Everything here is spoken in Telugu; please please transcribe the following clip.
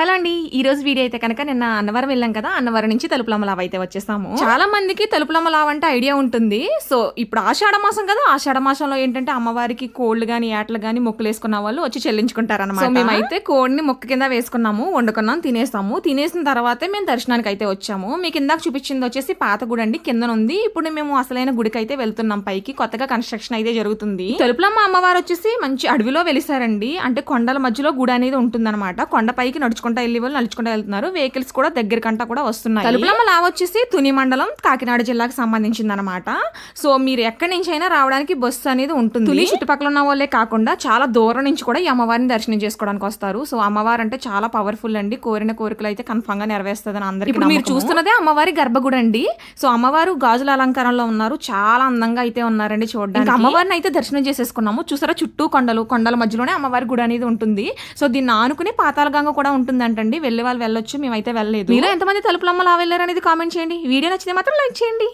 హలో అండి ఈ రోజు వీడియో అయితే కనుక నిన్న అన్నవరం వెళ్ళాం కదా అన్నవరం నుంచి తలుపులమ్మ లావ అయితే వచ్చేసాము. చాలా మందికి తలుపులమ్మ లావ్ అంటే ఐడియా ఉంటుంది. సో ఇప్పుడు ఆషాఢ మాసం కదా ఆషాఢ మాసంలో ఏంటంటే అమ్మవారికి కోళ్ళు గాని ఏటలు గాని మొక్కలు వేసుకున్న వాళ్ళు వచ్చి చెల్లించుకుంటారు అనమాట మేమైతే కోడిని మొక్క కింద వేసుకున్నాము వండుకున్నాం తినేసాము. తినేసిన తర్వాతే మేము దర్శనానికి అయితే వచ్చాము. మీకు ఇందాక చూపించింది వచ్చేసి పాత గుడి అండి కింద ఉంది. ఇప్పుడు మేము అసలైన గుడికి అయితే వెళ్తున్నాం పైకి. కొత్తగా కన్స్ట్రక్షన్ అయితే జరుగుతుంది. తలుపులమ్మ అమ్మవారు వచ్చేసి మంచి అడవిలో వెలిసారండి. అంటే కొండల మధ్యలో గుడి అనేది ఉంటుందన్నమాట. కొండ పైకి నడుచుకుంటా వెళ్ళే వాళ్ళు నడుచుకుంటూ వెళ్తున్నారు. వెహికల్స్ కూడా దగ్గరకంటా కూడా వస్తున్నాయి. తలుపులమ్మ లావ వచ్చేసి తుని మండలం కాకినాడ జిల్లాకి సంబంధించింది అనమాట సో మీరు ఎక్కడి నుంచి అయినా రావడానికి బస్సు అనేది ఉంటుంది. తుని చుట్టుపక్కల ఉన్న వాళ్ళే కాకుండా చాలా దూరం నుంచి కూడా ఈ అమ్మవారిని దర్శనం చేసుకోవడానికి వస్తారు. సో అమ్మవారు అంటే చాలా పవర్ఫుల్ అండి. కోరిన కోరికలు అయితే కన్ఫామ్గా నెరవేరుస్తుందని అందరికీ ఇప్పుడు మీరు చూస్తున్నదే అమ్మవారి గర్భగుడి అండి. సో అమ్మవారు గాజుల అలంకారంలో ఉన్నారు. చాలా అందంగా అయితే ఉన్నారండి చూడడానికి. అమ్మవారిని అయితే దర్శనం చేసేసుకున్నాము. చూసారా చుట్టూ కొండలు కొండల మధ్యలోనే అమ్మవారి గుడి అనేది ఉంటుంది. సో దీన్ని ఆనుకుని పాతాళగంగ కూడా ఉంటుందంటండి. వెళ్ళే వాళ్ళు వెళ్ళొచ్చు. మేమైతే వెళ్ళలేదు. మీరు ఎంతమంది తలుపులమ్మలు ఆ వెళ్ళారు అనేది కామెంట్ చేయండి. వీడియో నచ్చితే మాత్రం లైక్ చేయండి.